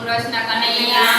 Krishna Kanaiya.